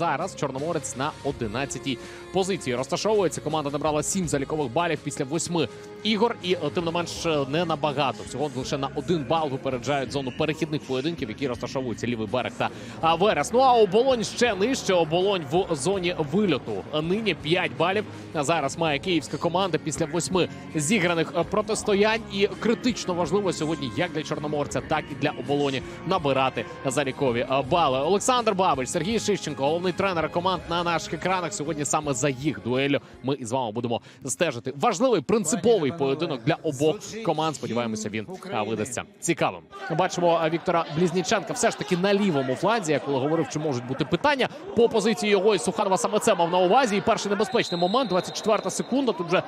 Зараз Чорноморець на 11-й позиції розташовується. Команда набрала 7 залікових балів після 8 ігор, і е, тим не менш е, не набагато. Всього лише на один бал випереджають зону перехідних поєдинків, які розташовуються лівий берег та Верес. Ну а оболонь ще нижче. Оболонь в зоні вильоту. Нині 5 балів. Зараз має київська команда після 8 зіграних е, протистоянь. І критично важливо сьогодні як для чорноморця, так і для оболоні набирати залікові бали. Олександр Бабич, Сергій Шищенко, головний тренер команд на наших екранах. Сьогодні саме за їх дуелю ми із вами будемо стежити. Важливий принциповий поєдинок для обох команд. Сподіваємося, він видасться цікавим. Бачимо Віктора Блізніченка все ж таки на лівому фланзі. Я коли говорив, чи можуть бути питання по позиції його і Суханова саме це мав на увазі. І перший небезпечний момент, 24 секунда. Тут вже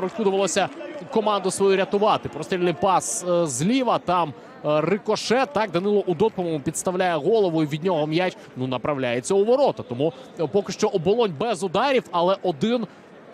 розкудувалося команду свою рятувати. Прострільний пас е, зліва там. Е, Рикошет, так Данило Удот, по-моєму, підставляє голову і від нього м'яч ну направляється у ворота. Тому е, поки що оболонь без ударів, але один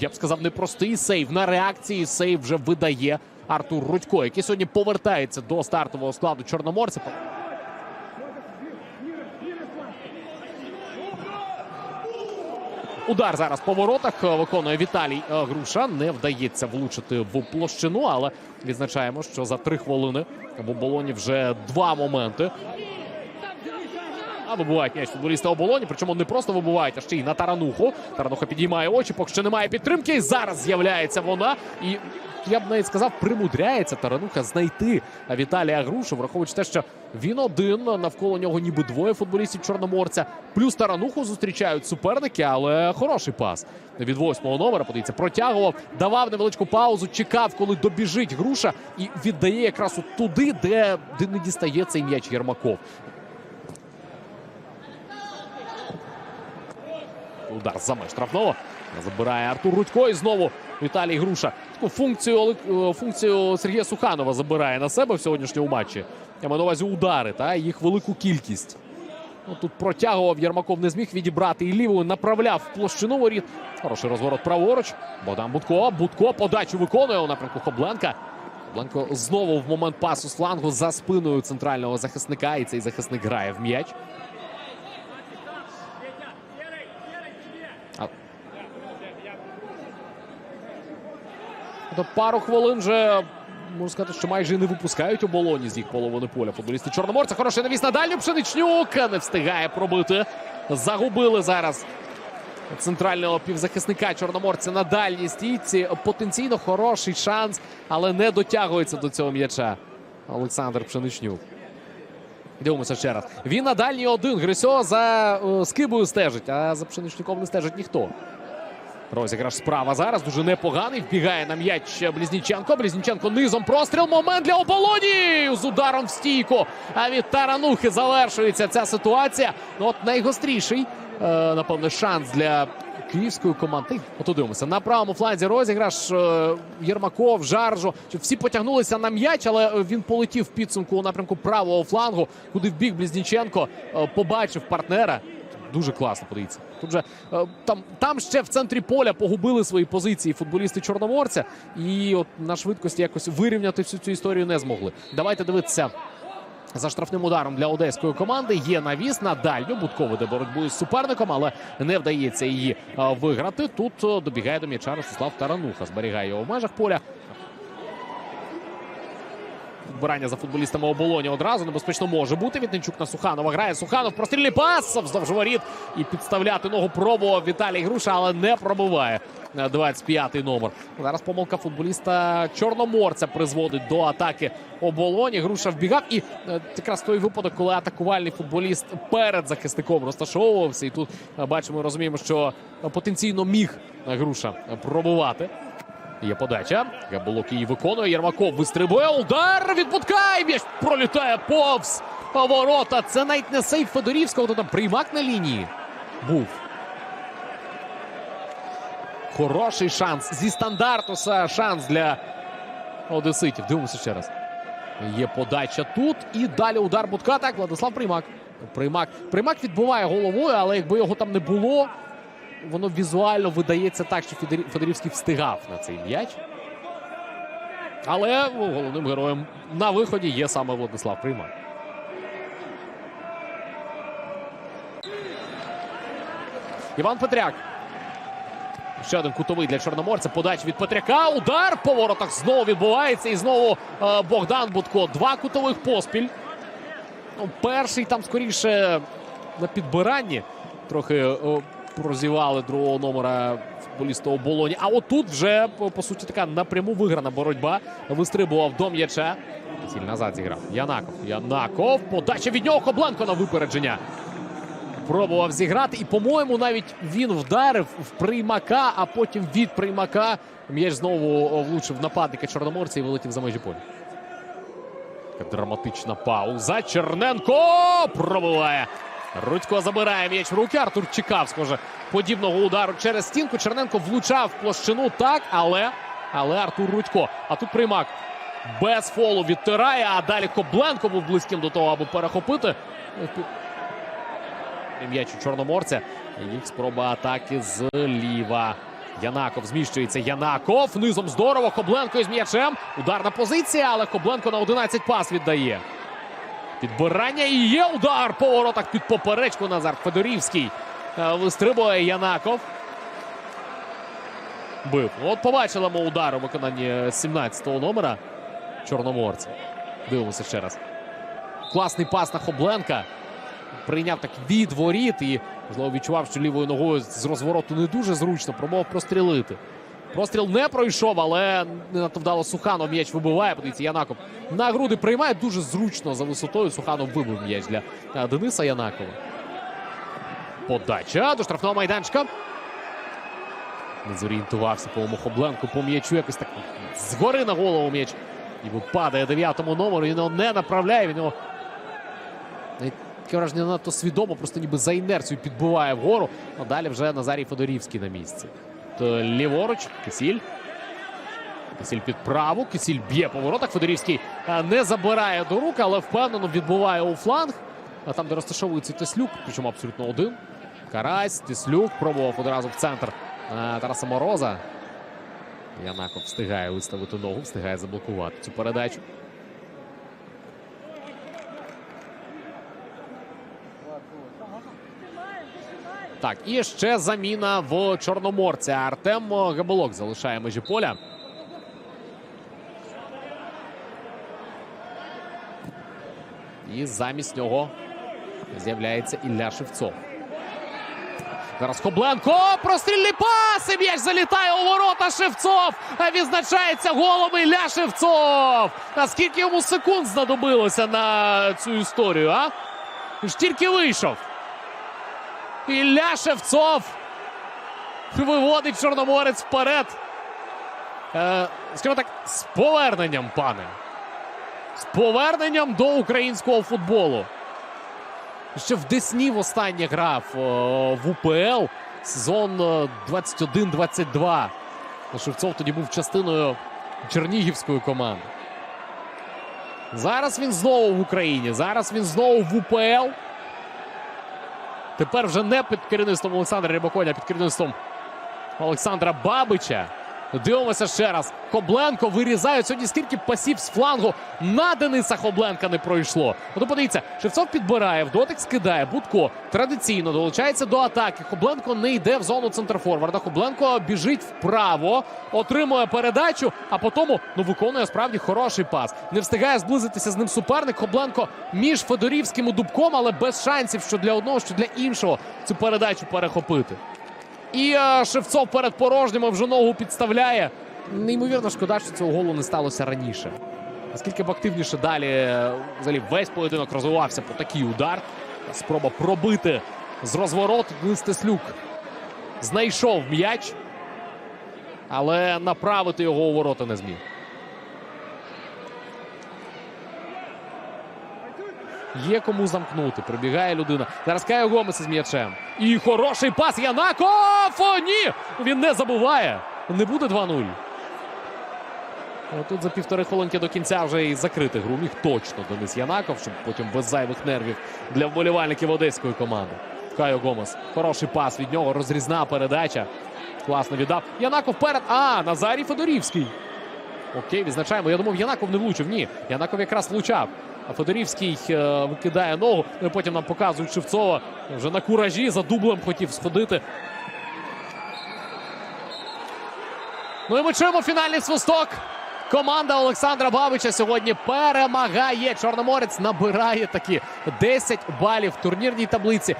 я б сказав, непростий сейв. На реакції сейв вже видає Артур Рудько, який сьогодні повертається до стартового складу Чорноморця. Удар зараз по воротах е, виконує Віталій е, Груша. Не вдається влучити в площину, але відзначаємо, що за три хвилини в оболоні вже два моменти. А вибувають м'яч футболісти оболоні. Причому не просто вибувають, а ще й на тарануху. Тарануха підіймає очі, поки що немає підтримки. І зараз з'являється вона. І я б навіть сказав, примудряється тарануха знайти Віталія Грушу, враховуючи те, що він один навколо нього, ніби двоє футболістів чорноморця. Плюс тарануху зустрічають суперники, але хороший пас від восьмого номера. Подивіться, протягував, давав невеличку паузу, чекав, коли добіжить груша, і віддає якраз от туди, де, де не дістає цей м'яч Єрмаков. Удар за меж штрафного. Забирає Артур Рудько і знову Віталій Груша. Таку функцію, е, функцію Сергія Суханова забирає на себе в сьогоднішньому матчі. Я маю на увазі удари, та їх велику кількість. Ну, тут протягував Єрмаков, не зміг відібрати і лівою направляв площину воріт. Хороший розворот праворуч. Богдан Будко. Будко подачу виконує у напрямку Хобленка. Хобленко знову в момент пасу з флангу за спиною центрального захисника. І цей захисник грає в м'яч. Тобто пару хвилин вже можна сказати, що майже не випускають оболоні з їх половини поля. Футболісти Чорноморця. Хороший навіс на дальню. Пшеничнюк не встигає пробити. Загубили зараз центрального півзахисника Чорноморця на дальній стійці. Потенційно хороший шанс, але не дотягується до цього м'яча. Олександр Пшеничнюк. Дивимося ще раз. Він на дальній один. Грисьо за е, скибою стежить, а за пшеничником не стежить ніхто. Розіграш справа зараз дуже непоганий. Вбігає на м'яч Блізніченко. Блізніченко низом простріл. Момент для оболоні з ударом в стійку. А від Таранухи завершується ця ситуація. Ну от найгостріший, е, напевно, шанс для київської команди. От дивимося. На правому фланзі розіграш е, Єрмаков, Жаржо. Всі потягнулися на м'яч, але він полетів в підсумку у напрямку правого флангу, куди вбіг Блізніченко, е, побачив партнера. Дуже класно, подивіться. Тут же е, там, там ще в центрі поля погубили свої позиції футболісти Чорноморця, і от на швидкості якось вирівняти всю цю історію не змогли. Давайте дивитися. За штрафним ударом для одеської команди є навіс на дальню. Будко веде боротьбу із суперником, але не вдається її виграти. Тут добігає до м'яча Ростислав Тарануха. Зберігає його в межах поля. Вбирання за футболістами оболоні одразу небезпечно може бути. Вітничук на Суханова грає. Суханов прострільний пас вздовж воріт і підставляти ногу пробував Віталій Груша, але не пробиває 25-й номер. Зараз помилка футболіста Чорноморця призводить до атаки оболоні. Груша вбігав. І е, якраз той випадок, коли атакувальний футболіст перед захисником розташовувався. І тут е, бачимо, розуміємо, що потенційно міг е, Груша пробувати. Є подача. Габулок її виконує. Єрмаков вистрибує. Удар від Будка. І м'яч пролітає повз ворота. Це навіть не сейф Федорівського. То там приймак на лінії був. Хороший шанс. Зі стандарту це шанс для Одеситів. Дивимося ще раз. Є подача тут. І далі удар Будка. Так, Владислав Приймак. Приймак. Приймак відбуває головою, але якби його там не було, воно візуально видається так, що Федорівський встигав на цей м'яч. Але ну, головним героєм на виході є саме Владислав Приймак. Іван Петряк. Ще один кутовий для чорноморця. Подача від Петряка. Удар по воротах знову відбувається. І знову е, Богдан Будко. Два кутових поспіль. Ну, перший там скоріше на підбиранні. Трохи о, прозівали другого номера футболіста оболоні. А отут вже по, суті така напряму виграна боротьба. Вистрибував до м'яча. Сіль назад зіграв. Янаков. Янаков. Подача від нього Кобленко на випередження. Пробував зіграти. І, по-моєму, навіть він вдарив в приймака, а потім від приймака м'яч знову влучив нападника чорноморця і вилетів за межі поля. Така драматична пауза. Черненко пробиває. Рудько забирає м'яч в руки. Артур чекав, схоже, подібного удару через стінку. Черненко влучав площину так, але, але Артур Рудько. А тут приймак без фолу відтирає, а далі Кобленко був близьким до того, аби перехопити. М'яч у чорноморця. Їх спроба атаки зліва. Янаков зміщується. Янаков низом здорово. Кобленко із м'ячем. Ударна позиція, але Кобленко на 11 пас віддає. Підбирання і є удар по воротах під поперечку. Назар Федорівський Е, вистрибує Янаков. Бив. От побачили ми удар у виконанні 17-го номера чорноморця. Дивимося ще раз. Класний пас на Хобленка. Прийняв так від воріт і можливо відчував, що лівою ногою з розвороту не дуже зручно. Промов прострілити. Простріл не пройшов, але не надто вдало Суханов м'яч вибиває. Подивіться, Янаков на груди приймає дуже зручно за висотою. Суханов вибив м'яч для е, Дениса Янакова. Подача до штрафного майданчика. Не зорієнтувався по Хобленку по м'ячу. Якось так згори на голову м'яч. Ніби падає дев'ятому номеру. Він його не направляє. Він його таке враження надто свідомо, просто ніби за інерцією підбиває вгору. А далі вже Назарій Федорівський на місці. То ліворуч, Кисіль. Кисіль під праву. Кисіль б'є по воротах. Федорівський е, не забирає до рук, але впевнено відбуває у фланг. А там, де розташовується Теслюк, причому абсолютно один. Карась, Теслюк пробував одразу в центр е, Тараса Мороза. Янаков встигає виставити ногу, встигає заблокувати цю передачу. Так, і ще заміна в Чорноморця. Артем Габелок залишає межі поля. І замість нього з'являється Ілля Шевцов. Зараз Хобленко. Прострільний пас! І м'яч залітає у ворота Шевцов. Відзначається голом Ілля Шевцов. А скільки йому секунд знадобилося на цю історію, а? Ж тільки вийшов. Ілля Шевцов виводить Чорноморець вперед. Е, скажімо так, з поверненням, пане. З поверненням до українського футболу. Ще в Десні востаннє грав о, в УПЛ сезон е, 21-22. Шевцов тоді був частиною чернігівської команди. Зараз він знову в Україні. Зараз він знову в УПЛ. Тепер вже не під керівництвом Олександра Рибаконя, під керівництвом Олександра Бабича. Дивимося ще раз. Хобленко вирізають сьогодні скільки пасів з флангу на Дениса Хобленка не пройшло. От подивіться, Шевцов підбирає, в дотик скидає. Будко традиційно долучається до атаки. Хобленко не йде в зону центрфорварда. Хобленко біжить вправо, отримує передачу, а потім ну, виконує справді хороший пас. Не встигає зблизитися з ним суперник. Хобленко між Федорівським і Дубком, але без шансів, що для одного, що для іншого цю передачу перехопити. І е, Шевцов перед порожнім вже ногу підставляє. Неймовірно шкода, що цього голу не сталося раніше. Наскільки б активніше далі е, взагалі весь поєдинок розвивався по такий удар. Спроба пробити з розвороту Денис знайшов м'яч, але направити його у ворота не зміг. Є кому замкнути. Прибігає людина. Зараз Кайо Гомес із м'ячем. І хороший пас. Янаков! О, ні! Він не забуває. Не буде 2-0. Тут за півтори хвилинки до кінця вже і закрити гру міг точно Денис Янаков, щоб потім без зайвих нервів для вболівальників одеської команди. Кайо Гомес. Хороший пас від нього. Розрізна передача. Класно віддав. Янаков перед. А, Назарій Федорівський. Окей, відзначаємо. Я думав, Янаков не влучив. Ні. Янаков якраз влучав. Федорівський е, викидає ногу. Ну потім нам показують Шевцова вже на куражі за дублем хотів сходити. Ну і ми чуємо фінальний свисток. Команда Олександра Бабича сьогодні перемагає. Чорноморець набирає такі 10 балів в турнірній таблиці.